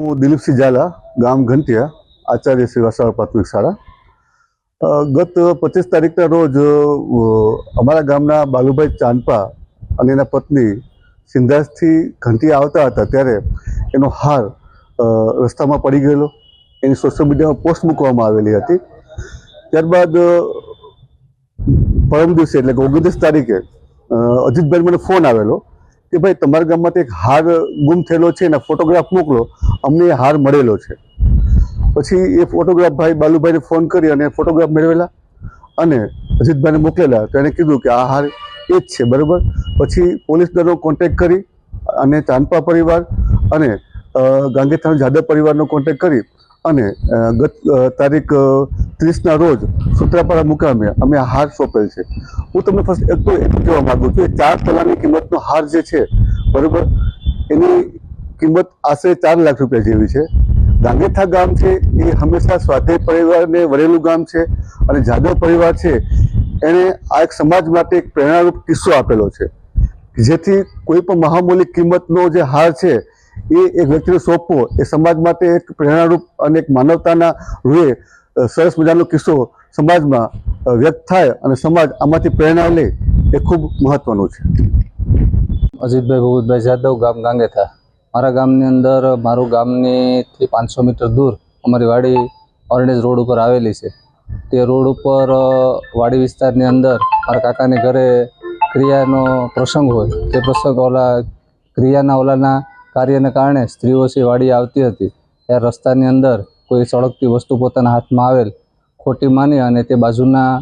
હું દિલીપસિંહ ઝાલા ગામ ઘંટિયા, આચાર્ય શ્રી વસાવા પ્રાથમિક શાળા. ગત પચીસ તારીખના રોજ અમારા ગામના બાલુભાઈ ચાંદપા અને એના પત્ની સિંધાસથી ઘંટિયા આવતા હતા ત્યારે એનો હાર રસ્તામાં પડી ગયેલો. એની સોશિયલ મીડિયામાં પોસ્ટ મૂકવામાં આવેલી હતી. ત્યારબાદ પરમ દિવસે એટલે કે ઓગણત્રીસ તારીખે અજીતભાઈ મને ફોન આવેલો. કે ભાઈ તમારા ગામમાં એક હાર ગુમ થયેલો છે એના ફોટોગ્રાફ મોકલો અમને એ હાર મળેલો છે. પછી એ ફોટોગ્રાફ ભાઈ બાલુભાઈને ફોન કરી અને ફોટોગ્રાફ મેળવેલા અને અજીતભાઈને મોકલેલા. તો એને કીધું કે આ હાર એ જ છે બરાબર? પછી પોલીસ દળનો કોન્ટેક્ટ કરી અને ચાંદપા પરિવાર અને અ, ગાંધીથાણ જાદવ પરિવારનો કોન્ટેક્ટ કરી અને ગત તારીખ ત્રીસના રોજ સૂત્રાપાડા મુકામે અમે હાર સોંપેલ છે. હું તમને ફર્સ્ટ એક તો એટલું કહેવા માગું છું, એ ચાર તલાની કિંમતનો હાર જે છે, બરાબર, એની કિંમત આશરે ચાર લાખ રૂપિયા જેવી છે. ગાંગેથા ગામ છે, એ હંમેશા સ્વાધ્યાય પરિવારને વરેલું ગામ છે અને જાદવ પરિવાર છે. એણે આ એક સમાજ માટે એક પ્રેરણારૂપ કિસ્સો આપેલો છે. જેથી કોઈ પણ મહામૂલી કિંમતનો જે હાર છે, એ એક વ્યક્તિને સોંપવો, એ સમાજ માટે એક પ્રેરણારૂપ અને એક માનવતાના રૂએ સરસ મજાનો કિસ્સો સમાજમાં વ્યક્ત થાય અને સમાજ આમાંથી પ્રેરણા લે એ ખૂબ મહત્વનું છે. અજીતભાઈ ભગવતભાઈ જાદવ ગામ ગાંગેથા. મારા ગામની અંદર, મારું ગામનીથી પાંચસો મીટર દૂર અમારી વાડી ઓરણેજ રોડ ઉપર આવેલી છે. તે રોડ ઉપર વાડી વિસ્તારની અંદર મારા કાકાને ઘરે ક્રિયાનો પ્રસંગ હોય. તે પ્રસંગ ઓલા, ક્રિયાના ઓલાના કાર્યને કારણે સ્ત્રીઓ છે વાડી આવતી હતી. ત્યારે રસ્તાની અંદર કોઈ સળગતી વસ્તુ પોતાના હાથમાં આવેલ, ખોટી માની અને તે બાજુના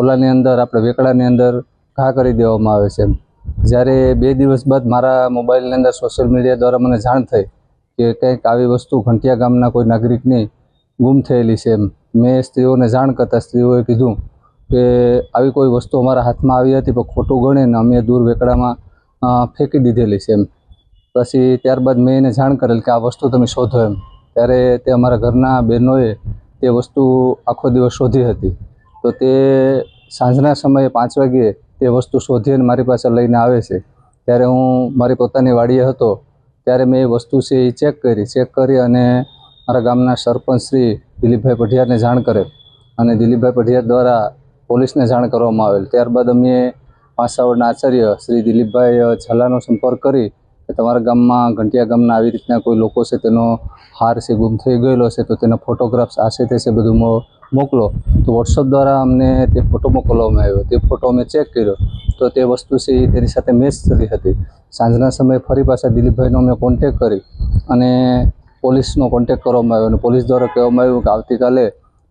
ઓલાની અંદર, આપણે વેકડાની અંદર ઘા કરી દેવામાં આવે છે જ્યારે બે દિવસ બાદ મારા મોબાઈલની અંદર સોશિયલ મીડિયા દ્વારા મને જાણ થઈ કે કંઈક આવી વસ્તુ ઘંટિયા ગામના કોઈ નાગરિકની ગુમ થયેલી છે એમ. મેં સ્ત્રીઓને જાણ કરતાં સ્ત્રીઓએ કીધું કે આવી કોઈ વસ્તુ અમારા હાથમાં આવી હતી પણ ખોટું ગણીને અમે દૂર વેકડામાં ફેંકી દીધેલી છે એમ. પછી ત્યારબાદ મેં એને જાણ કરેલ કે આ વસ્તુ તમે શોધો એમ. ત્યારે તે અમારા ઘરના બહેનોએ તે વસ્તુ આખો દિવસ શોધી હતી. તો તે સાંજના સમયે પાંચ વાગ્યે તે વસ્તુ શોધી અને મારી પાસે લઈને આવે છે. ત્યારે હું મારી પોતાની વાડીએ હતો. ત્યારે મેં એ વસ્તુ છે એ ચેક કરી. ચેક કરી અને મારા ગામના સરપંચ શ્રી દિલીપભાઈ પઢિયારને જાણ કરેલ. અને દિલીપભાઈ પઢિયાર દ્વારા પોલીસને જાણ કરવામાં આવેલ. ત્યારબાદ અમે પાસાવડના આચાર્ય શ્રી દિલીપભાઈ ઝાલાનો સંપર્ક કરી કે તમારા ગામમાં, ઘંટિયા ગામના આવી રીતના કોઈ લોકો છે, તેનો હાર છે, ગુમ થઈ ગયેલો છે, તો તેના ફોટોગ્રાફ્સ આ છે, તે છે, બધું મોકલો. તો વોટ્સઅપ દ્વારા અમને તે ફોટો મોકલવામાં આવ્યો. તે ફોટો અમે ચેક કર્યો. તો તે વસ્તુ છે તેની સાથે મેચ થતી હતી. સાંજના સમયે ફરી પાછા દિલીપભાઈનો અમે કોન્ટેક કરી અને પોલીસનો કોન્ટેક કરવામાં આવ્યો અને પોલીસ દ્વારા કહેવામાં આવ્યું કે આવતીકાલે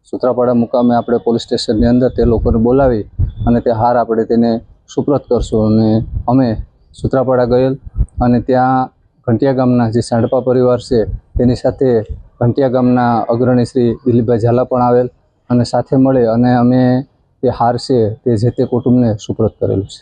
સુત્રાપાડા મુકામે આપણે પોલીસ સ્ટેશનની અંદર તે લોકોને બોલાવી અને તે હાર આપણે તેને સુપ્રત કરશું. અને અમે સુત્રાપાડા ગયેલ અને ત્યાં ઘંટિયા ગામના જે સાંડપા પરિવાર છે, તેની સાથે ઘંટિયા ગામના અગ્રણી શ્રી દિલીપભાઈ ઝાલા પણ આવેલ અને સાથે મળે અને અમે તે હાર છે, તે જે તે કુટુંબને સુપ્રત કરેલું છે.